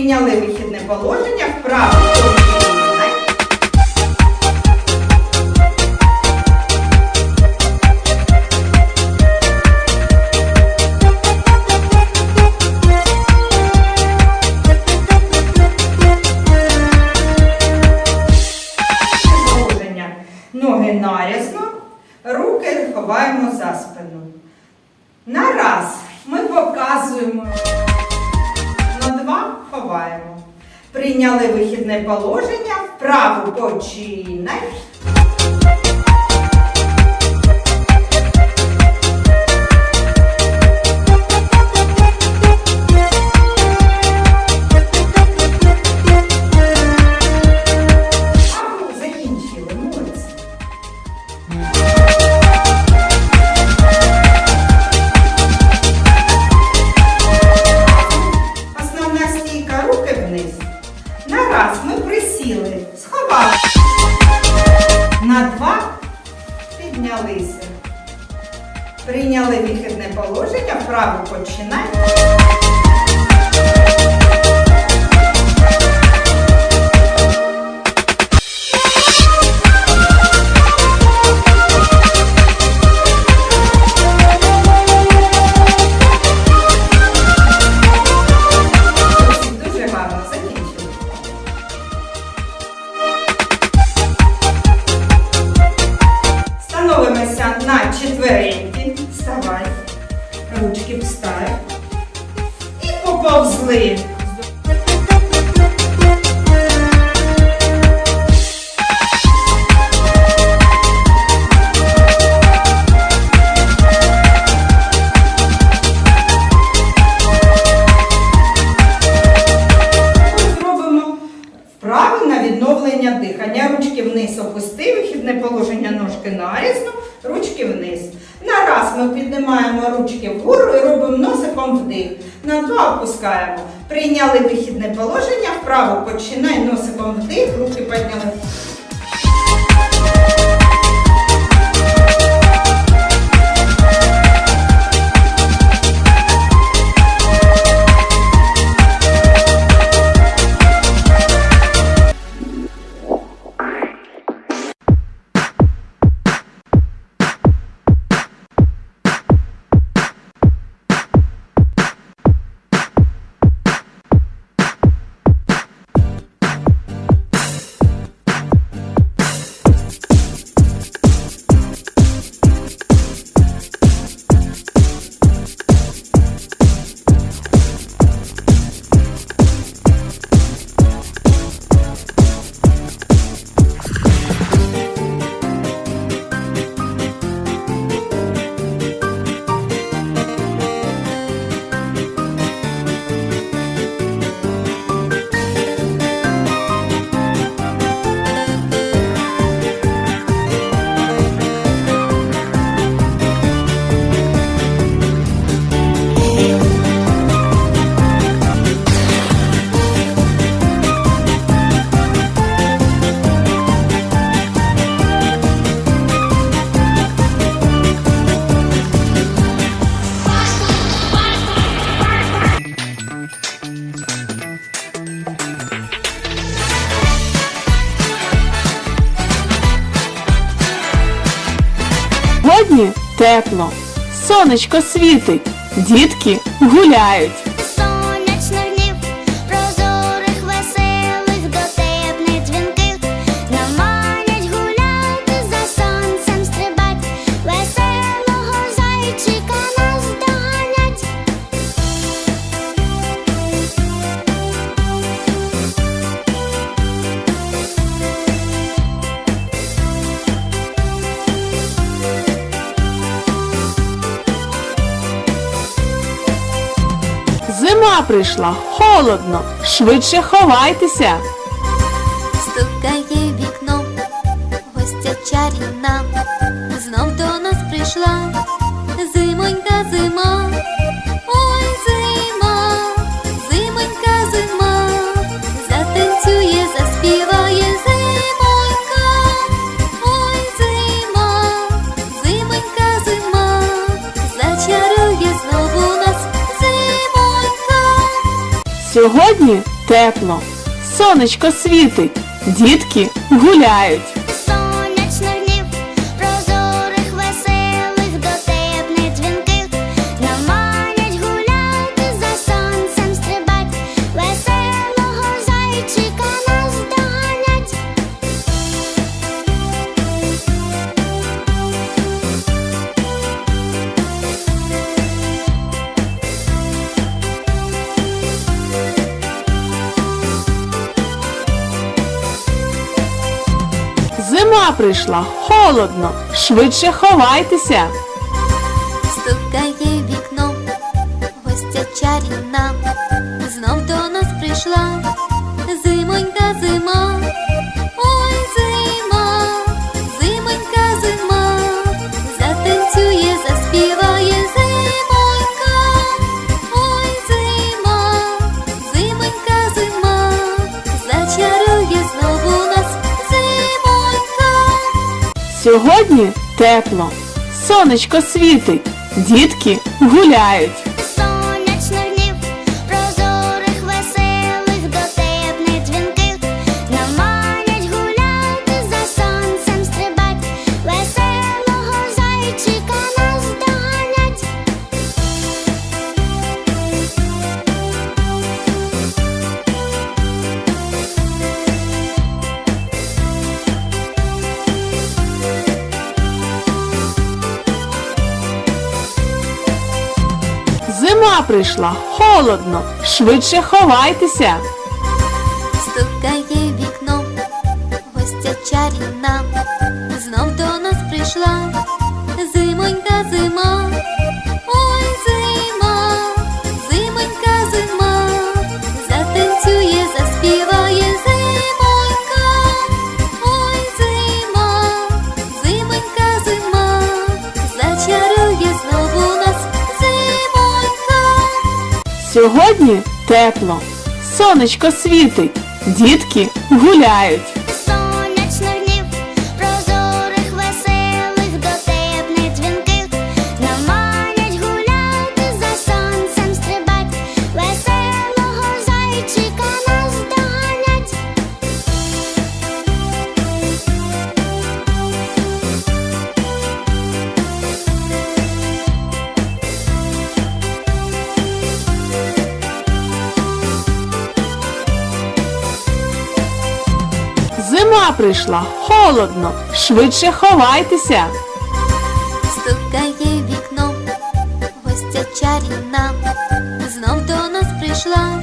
Прийняли вихідне положення, вправо. Положення. Ноги нарізно, руки ховаємо за спину. На ми показуємо. Прийняли вихідне положення, вправу починай. Піднялися. Прийняли вихідне положення, вправо починай. Дихання. Ручки вниз опусти, вихідне положення ножки нарізно, ручки вниз. На раз ми піднімаємо ручки вгору і робимо носиком вдих. На два опускаємо. Прийняли вихідне положення, вправо починай носиком вдих, руки підняли. Сьогодні тепло, сонечко світить, дітки гуляють. Зима прийшла, холодно, швидше ховайтеся. Стукає вікно, гостя чарівна, знов до нас прийшла. Зимонька зима, Сьогодні тепло, сонечко світить, дітки гуляють. Прийшла, холодно, швидше ховайтеся. Стукає вікно, гостя чарівна, знов до нас прийшла. Зимонька зима, Сьогодні тепло, сонечко світить, дітки гуляють. Зима прийшла, холодно, швидше ховайтеся. Стукає вікно, гостя чарівна, знов до нас прийшла Сьогодні тепло, сонечко світить, дітки гуляють. Зима прийшла, холодно, швидше ховайтеся. Стукає вікно, гостя чарівна, знов до нас прийшла